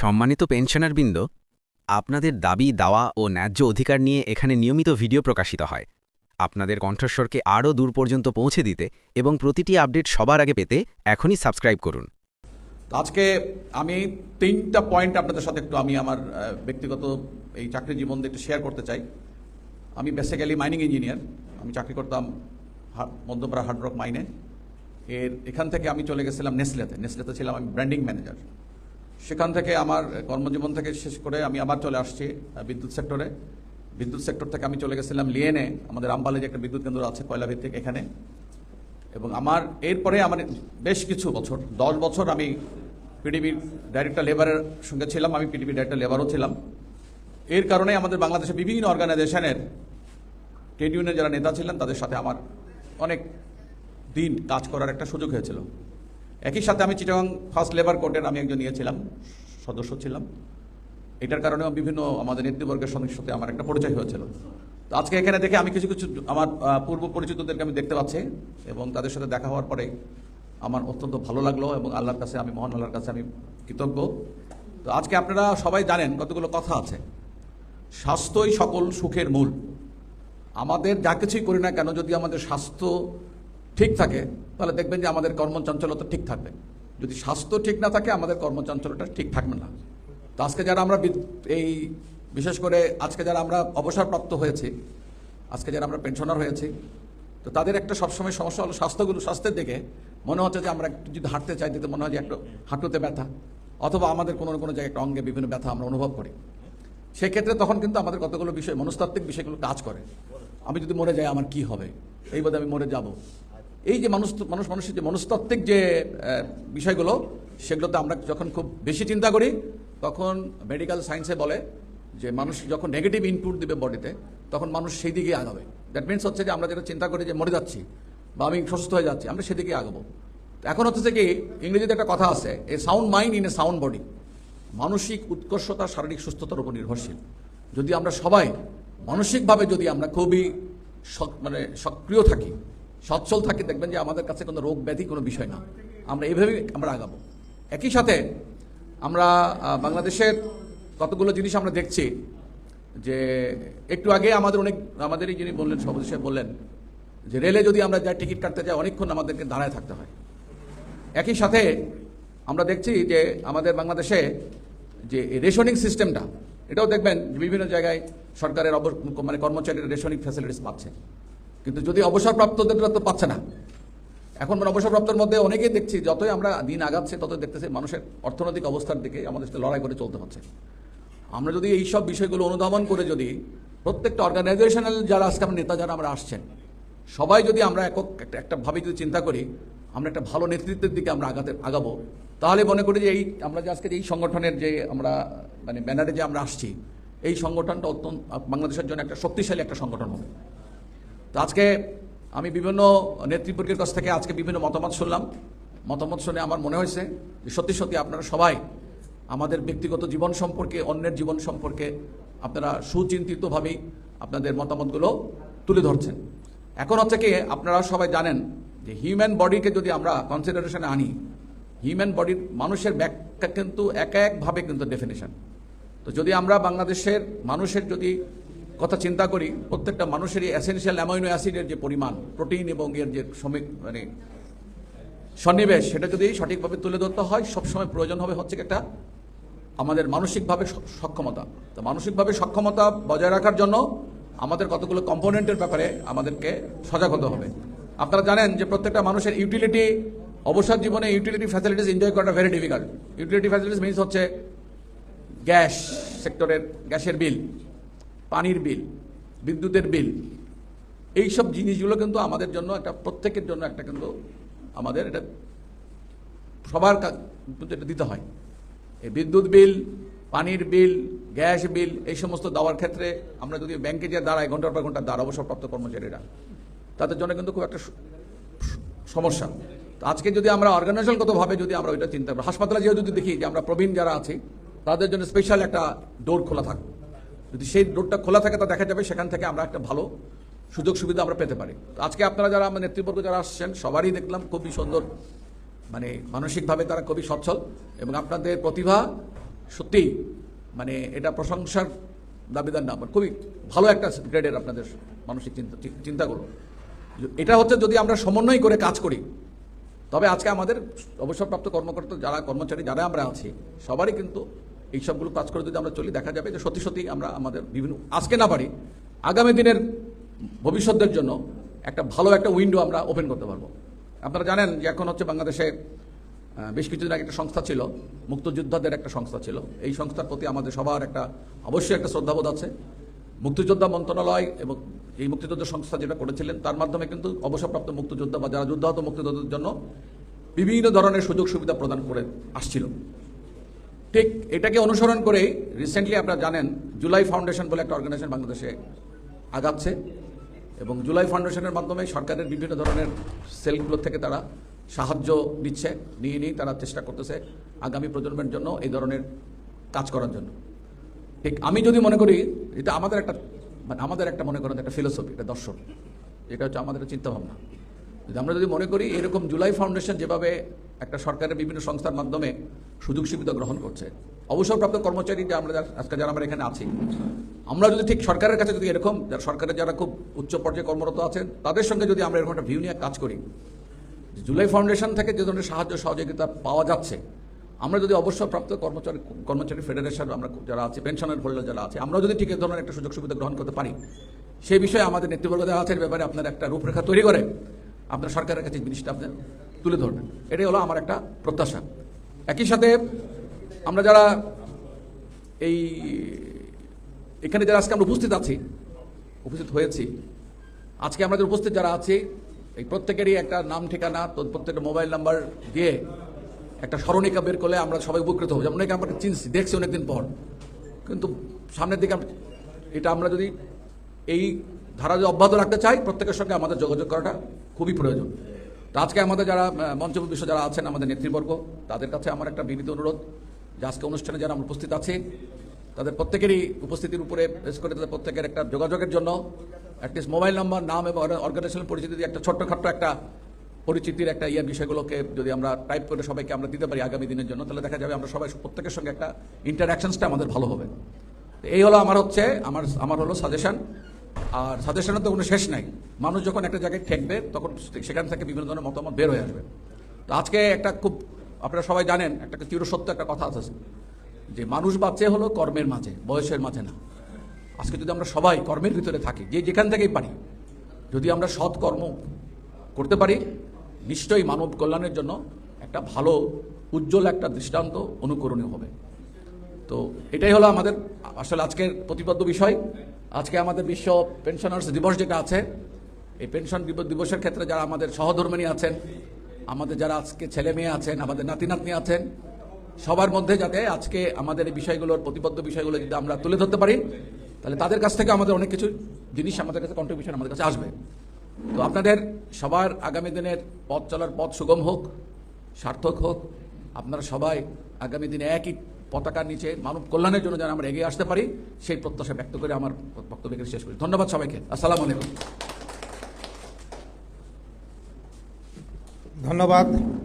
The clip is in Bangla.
সম্মানিত পেনশনারবৃন্দ, আপনাদের দাবি, দাওয়া ও ন্যায্য অধিকার নিয়ে এখানে নিয়মিত ভিডিও প্রকাশিত হয়। আপনাদের কণ্ঠস্বরকে আরও দূর পর্যন্ত পৌঁছে দিতে এবং প্রতিটি আপডেট সবার আগে পেতে এখনই সাবস্ক্রাইব করুন। আজকে আমি তিনটা পয়েন্ট আপনাদের সাথে একটু আমি আমার ব্যক্তিগত এই চাকরি জীবন একটু শেয়ার করতে চাই। আমি বেসিক্যালি মাইনিং ইঞ্জিনিয়ার আমি চাকরি করতাম মধ্যপাড়া হার্ডরক মাইনে এর, এখান থেকে আমি চলে গেছিলাম নেসলেতে নেসলেতে ছিলাম আমি ব্র্যান্ডিং ম্যানেজার সেখান থেকে আমার কর্মজীবন থেকে শেষ করে আমি আবার চলে আসছি বিদ্যুৎ সেক্টরে। বিদ্যুৎ সেক্টর থেকে আমি চলে গেছিলাম লিয়েনে, আমাদের আমবালে যে একটা বিদ্যুৎ কেন্দ্র আছে কয়লা ভিত্তিক এখানে। এবং আমার, এরপরে আমার বেশ কিছু বছর, দশ বছর আমি পিডিবির ডাইরেক্টর লেবারের সঙ্গে ছিলাম, আমি পিডিবির ডাইরেক্টর লেবারও ছিলাম। এর কারণে আমাদের বাংলাদেশে বিভিন্ন অর্গানাইজেশনের ট্রেড ইউনিয়নের যারা নেতা ছিলেন, তাদের সাথে আমার অনেক দিন কাজ করার একটা সুযোগ হয়েছিল। একই সাথে আমি চিটাগাং ফার্স্ট লেবার কোর্টের আমি একজন ইয়ে ছিলাম, সদস্য ছিলাম। এটার কারণেও বিভিন্ন আমাদের নেতৃবর্গের সঙ্গে সাথে আমার একটা পরিচয় হয়েছিল। তো আজকে এখানে দেখে আমি কিছু কিছু আমার পূর্ব পরিচিতদেরকে আমি দেখতে পাচ্ছি এবং তাদের সাথে দেখা হওয়ার পরে আমার অত্যন্ত ভালো লাগল এবং আল্লাহর কাছে আমি, মহান আল্লাহর কাছে আমি কৃতজ্ঞ। তো আজকে আপনারা সবাই জানেন কতগুলো কথা আছে। স্বাস্থ্যই সকল সুখের মূল। আমাদের যা কিছুই করি না কেন, যদি আমাদের স্বাস্থ্য ঠিক থাকে, তাহলে দেখবেন যে আমাদের কর্মচঞ্চলতা ঠিক থাকবে। যদি স্বাস্থ্য ঠিক না থাকে, আমাদের কর্মচঞ্চলতা ঠিক থাকবে না। তো আজকে যারা আমরা এই বিশেষ করে আজকে যারা আমরা অবসরপ্রাপ্ত হয়েছি, আজকে যারা আমরা পেনশনার হয়েছি, তো তাদের একটা সবসময় সমস্যা হলো স্বাস্থ্যগুলো, স্বাস্থ্যের দিকে মনে হচ্ছে যে আমরা একটু যদি হাঁটতে চাই তাতে মনে হয় যে একটু হাঁটুতে ব্যথা, অথবা আমাদের কোনো কোনো জায়গায় একটা অঙ্গে বিভিন্ন ব্যথা আমরা অনুভব করি। সেক্ষেত্রে তখন কিন্তু আমাদের কতগুলো বিষয়, মনস্তাত্ত্বিক বিষয়গুলো কাজ করে। আমি যদি মরে যাই, আমার কি হবে? এই বোধ আমি মরে যাব। এই যে মানুষ মানুষ মানুষের যে মনস্তাত্ত্বিক যে বিষয়গুলো, সেগুলোতে আমরা যখন খুব বেশি চিন্তা করি, তখন মেডিকেল সায়েন্সে বলে যে মানুষ যখন নেগেটিভ ইনপুট দিবে বডিতে তখন মানুষ সেই দিকেই আগাবে। দ্যাট মিনস হচ্ছে যে আমরা যেটা চিন্তা করি যে মরে যাচ্ছি বা আমি সুস্থ হয়ে যাচ্ছি, আমরা সেদিকেই আগাবো। এখন হচ্ছে কি, ইংরেজিতে একটা কথা আছে a sound mind in a sound body মানসিক উৎকর্ষতা শারীরিক সুস্থতার উপর নির্ভরশীল। যদি আমরা সবাই মানসিকভাবে যদি আমরা খুবই মানে সক্রিয় থাকি সচ্ছল থাকি দেখবেন যে আমাদের কাছে কোনো রোগ ব্যাধি কোনো বিষয় না। আমরা এভাবেই আমরা আগাবো। একই সাথে আমরা বাংলাদেশের কতগুলো জিনিস আমরা দেখছি যে একটু আগে আমাদের অনেক, আমাদেরই যিনি বললেন, সভাপতি সাহেব বললেন যে রেলে যদি আমরা যাই, টিকিট কাটতে যাই, অনেকক্ষণ আমাদেরকে দাঁড়ায় থাকতে হয়। একই সাথে আমরা দেখছি যে আমাদের বাংলাদেশে যে রেশনিং সিস্টেমটা, এটাও দেখবেন বিভিন্ন জায়গায় সরকারের অব মানে কর্মচারীরা রেশনিং ফ্যাসিলিটিস পাচ্ছে। কিন্তু যদি অবসরপ্রাপ্তদের তো পাচ্ছে না। এখন মানে অবসরপ্রাপ্তর মধ্যে অনেকেই দেখছি, যতই আমরা দিন আগাচ্ছে, ততই দেখতেছি মানুষের অর্থনৈতিক অবস্থার দিকে আমাদের সাথে লড়াই করে চলতে হচ্ছে। আমরা যদি এই সব বিষয়গুলো অনুধাবন করে যদি, প্রত্যেকটা অর্গানাইজেশনাল যারা আজকে আমার নেতা, যারা আমরা আসছেন, সবাই যদি আমরা একক একটা একটা ভাবে যদি চিন্তা করি, আমরা একটা ভালো নেতৃত্বের দিকে আমরা আগাতে, আগাবো, তাহলে মনে করি যে এই, আমরা যে আজকে এই সংগঠনের যে আমরা মানে ব্যানারে যে আমরা আসছি, এই সংগঠনটা অত্যন্ত, বাংলাদেশের জন্য একটা শক্তিশালী একটা সংগঠন হবে। তো আজকে আমি বিভিন্ন নেতৃবর্গের কাছ থেকে আজকে বিভিন্ন মতামত শুনলাম। মতামত শুনে আমার মনে হয়েছে যে সত্যি সত্যি আপনারা সবাই আমাদের ব্যক্তিগত জীবন সম্পর্কে, অন্যের জীবন সম্পর্কে আপনারা সুচিন্তিতভাবেই আপনাদের মতামতগুলো তুলে ধরছেন। এখন হচ্ছে কি, আপনারা সবাই জানেন যে হিউম্যান বডিকে যদি আমরা কনসিডারেশনে আনি হিউম্যান বডির মানুষের ব্যাখ্যা কিন্তু এক একভাবে কিন্তু ডেফিনেশন তো যদি আমরা বাংলাদেশের মানুষের যদি কথা চিন্তা করি, প্রত্যেকটা মানুষেরই অ্যাসেনশিয়াল অ্যামাইনো অ্যাসিডের যে পরিমাণ প্রোটিন এবং এর যে শ্রমিক মানে সন্নিবেশ, সেটা যদি সঠিকভাবে তুলে ধরতে হয়, সবসময় প্রয়োজন হবে হচ্ছে একটা আমাদের মানসিকভাবে সক্ষমতা। তো মানসিকভাবে সক্ষমতা বজায় রাখার জন্য আমাদের কতগুলো কম্পোনেন্টের ব্যাপারে আমাদেরকে সজাগ হতে হবে। আপনারা জানেন যে প্রত্যেকটা মানুষের ইউটিলিটি অবসর জীবনে ইউটিলিটি ফ্যাসিলিটিস এনজয় করাটা very difficult utility facilities means হচ্ছে গ্যাস সেক্টরের গ্যাসের বিল পানির বিল, বিদ্যুতের বিল এই সব জিনিসগুলো কিন্তু আমাদের জন্য একটা, প্রত্যেকের জন্য একটা কিন্তু আমাদের এটা সবার কা- কিন্তু এটা দিতে হয়। এই বিদ্যুৎ বিল, পানির বিল, গ্যাস বিল, এই সমস্ত দেওয়ার ক্ষেত্রে আমরা যদি ব্যাংকে যে দাঁড়াই, ঘণ্টার পর ঘণ্টা দাঁড়া অবসরপ্রাপ্ত কর্মচারীরা, তাদের জন্য কিন্তু খুব একটা সমস্যা। তো আজকে যদি আমরা অর্গানাইজেশনগতভাবে যদি আমরা ওইটা চিন্তা করি, হাসপাতালে যেহেতু যদি দেখি যে আমরা প্রবীণ যারা আছি, তাদের জন্য স্পেশাল একটা ডোর খোলা থাকবে যদি সেই ডোরটা খোলা থাকে তা দেখা যাবে, সেখান থেকে আমরা একটা ভালো সুযোগ সুবিধা আমরা পেতে পারি। আজকে আপনারা যারা আমার নেতৃবর্গ যারা আসছেন, সবারই দেখলাম খুবই সুন্দর মানে মানসিকভাবে তারা খুবই সচ্ছল এবং আপনাদের প্রতিভা সত্যি মানে এটা প্রশংসার দাবিদার না, খুবই ভালো একটা গ্রেডের আপনাদের মানসিক চিন্তা চিন্তাগুলো। এটা হচ্ছে যদি আমরা সমন্বয় করে কাজ করি, তবে আজকে আমাদের অবসরপ্রাপ্ত কর্মকর্তা, যারা কর্মচারী, যারা আমরা আছি, সবারই কিন্তু এই সবগুলো কাজ করে যদি আমরা চলি, দেখা যাবে যে সত্যি সত্যি আমরা আমাদের বিভিন্ন, আজকে না পারি, আগামী দিনের ভবিষ্যতের জন্য একটা ভালো একটা উইন্ডো আমরা ওপেন করতে পারব। আপনারা জানেন যে এখন হচ্ছে বাংলাদেশে বেশ কিছুদিন আগে একটা সংস্থা ছিল, মুক্তিযোদ্ধাদের একটা সংস্থা ছিল। এই সংস্থার প্রতি আমাদের সবার একটা, অবশ্যই একটা শ্রদ্ধাবোধ আছে। মুক্তিযোদ্ধা মন্ত্রণালয় এবং এই মুক্তিযোদ্ধা সংস্থা যেটা করেছিলেন, তার মাধ্যমে কিন্তু অবসরপ্রাপ্ত মুক্তিযোদ্ধা বা যারা যুদ্ধাহত মুক্তিযোদ্ধাদের জন্য বিভিন্ন ধরনের সুযোগ সুবিধা প্রদান করে আসছিল। ঠিক এটাকে অনুসরণ করেই রিসেন্টলি আপনারা জানেন জুলাই ফাউন্ডেশন বলে একটা অর্গানাইজেশন বাংলাদেশে আগাচ্ছে এবং জুলাই ফাউন্ডেশনের মাধ্যমে সরকারের বিভিন্ন ধরনের সেলগুলো থেকে তারা সাহায্য দিচ্ছে নিয়ে নিয়ে তারা চেষ্টা করতেছে আগামী প্রজন্মের জন্য এই ধরনের কাজ করার জন্য। ঠিক আমি যদি মনে করি, এটা আমাদের একটা মানে আমাদের একটা মনে করেন একটা ফিলোসফি একটা দর্শন। এটা হচ্ছে আমাদের চিন্তাভাবনা। যদি আমরা যদি মনে করি, এরকম জুলাই ফাউন্ডেশন যেভাবে একটা সরকারের বিভিন্ন সংস্থার মাধ্যমে সুযোগ সুবিধা গ্রহণ করছে। অবসরপ্রাপ্ত কর্মচারী যে আমরা আজকে যারা আমরা এখানে আছি, আমরা যদি ঠিক সরকারের কাছে যদি এরকম যারা সরকারের যারা খুব উচ্চ পর্যায়ে কর্মরত আছেন, তাদের সঙ্গে যদি আমরা এরকম একটা ভিউ নিয়ে কাজ করি জুলাই ফাউন্ডেশন থেকে যে ধরনের সাহায্য, সহযোগিতা পাওয়া যাচ্ছে, আমরা যদি অবসরপ্রাপ্ত কর্মচারী কর্মচারী ফেডারেশন আমরা যারা আছে পেনশনের হোল্ডার যারা আছে, আমরা যদি ঠিক এ ধরনের একটা সুযোগ সুবিধা গ্রহণ করতে পারি সেই বিষয়ে আমাদের নেতৃবর্গ যারা আছে ব্যাপারে আপনার একটা রূপরেখা তৈরি করে, আপনার সরকারের কাছে জিনিসটা আপনি তুলে ধরবেন। এটাই হলো আমার একটা প্রত্যাশা। একই সাথে আমরা যারা এই, এখানে যারা আজকে আমরা উপস্থিত আছি, উপস্থিত হয়েছি, আজকে আমাদের উপস্থিত যারা আছি, এই প্রত্যেকেরই একটা নাম, ঠিকানা, তো প্রত্যেকটা মোবাইল নাম্বার দিয়ে একটা স্মরণিকা বের করলে আমরা সবাই উপকৃত হব। অনেকে আমরা চিনছি, দেখছি অনেকদিন পর। কিন্তু সামনের দিকে এটা আমরা যদি এই ধারা অব্যাহত রাখতে চাই, প্রত্যেকের সঙ্গে আমাদের যোগাযোগ করাটা খুবই প্রয়োজন। তো আজকে আমাদের যারা মঞ্চপুর বিশ্ব যারা আছেন, আমাদের নেতৃবর্গ, তাদের কাছে আমার একটা বিনীত অনুরোধ যে আজকে অনুষ্ঠানে যারা আমরা উপস্থিত আছি, তাদের প্রত্যেকেরই উপস্থিতির উপরে বেশ করে তাদের প্রত্যেকের একটা যোগাযোগের জন্য অ্যাটলিস্ট মোবাইল নাম্বার নাম এবং অর্গানাইজেশন পরিচিতি দিয়ে একটা ছোট্টখাট্ট একটা পরিচিতির একটা ইয়ে বিষয়গুলোকে যদি আমরা টাইপ করে সবাইকে আমরা দিতে পারি আগামী দিনের জন্য, তাহলে দেখা যাবে আমরা সবাই প্রত্যেকের সঙ্গে একটা ইন্টারাকশনসটা আমাদের ভালো হবে। এই হলো আমার হচ্ছে, আমার আমার হলো সাজেশন আর সাজেশনের তো কোনো শেষ নাই। মানুষ যখন একটা জায়গায় ঠেকবে, তখন সেখান থেকে বিভিন্ন ধরনের মতামত বের হয়ে আসবে। তো আজকে একটা খুব, আপনারা সবাই জানেন, একটা চিরসত্য একটা কথা আছে। যে মানুষ বাঁচে হলো কর্মের মাঝে, বয়সের মাঝে না। আজকে যদি আমরা সবাই কর্মের ভিতরে থাকি, যে যেখান থেকেই পারি, যদি আমরা সৎ কর্ম করতে পারি, নিশ্চয়ই মানব কল্যাণের জন্য একটা ভালো, উজ্জ্বল একটা দৃষ্টান্ত অনুকরণীয় হবে। তো এটাই হলো আমাদের আসলে আজকের প্রতিপাদ্য বিষয়। আজকে আমাদের বিশ্ব পেনশনার্স দিবস যেটা আছে, এই পেনশন দিবসের ক্ষেত্রে যারা আমাদের সহধর্মিনী আছেন, আমাদের যারা আজকে ছেলে মেয়ে আছেন, আমাদের নাতি নাতনি আছেন, সবার মধ্যে যাতে আজকে আমাদের এই বিষয়গুলোর প্রতিবদ্ধ বিষয়গুলো যদি আমরা তুলে ধরতে পারি, তাহলে তাদের কাছ থেকে আমাদের অনেক কিছু জিনিস আমাদের কাছে কন্ট্রিবিউশন আমাদের কাছে আসবে। তো আপনাদের সবার আগামী দিনের পথ চলার পথ সুগম হোক, সার্থক হোক, আপনারা সবাই আগামী দিনে একই পতাকার নিচে মানব কল্যাণের জন্য যেন আমরা এগিয়ে আসতে পারি, সেই প্রত্যাশা ব্যক্ত করে আমার বক্তব্যকে শেষ করি। ধন্যবাদ সবাইকে। আসসালাম আলাইকুম। ধন্যবাদ।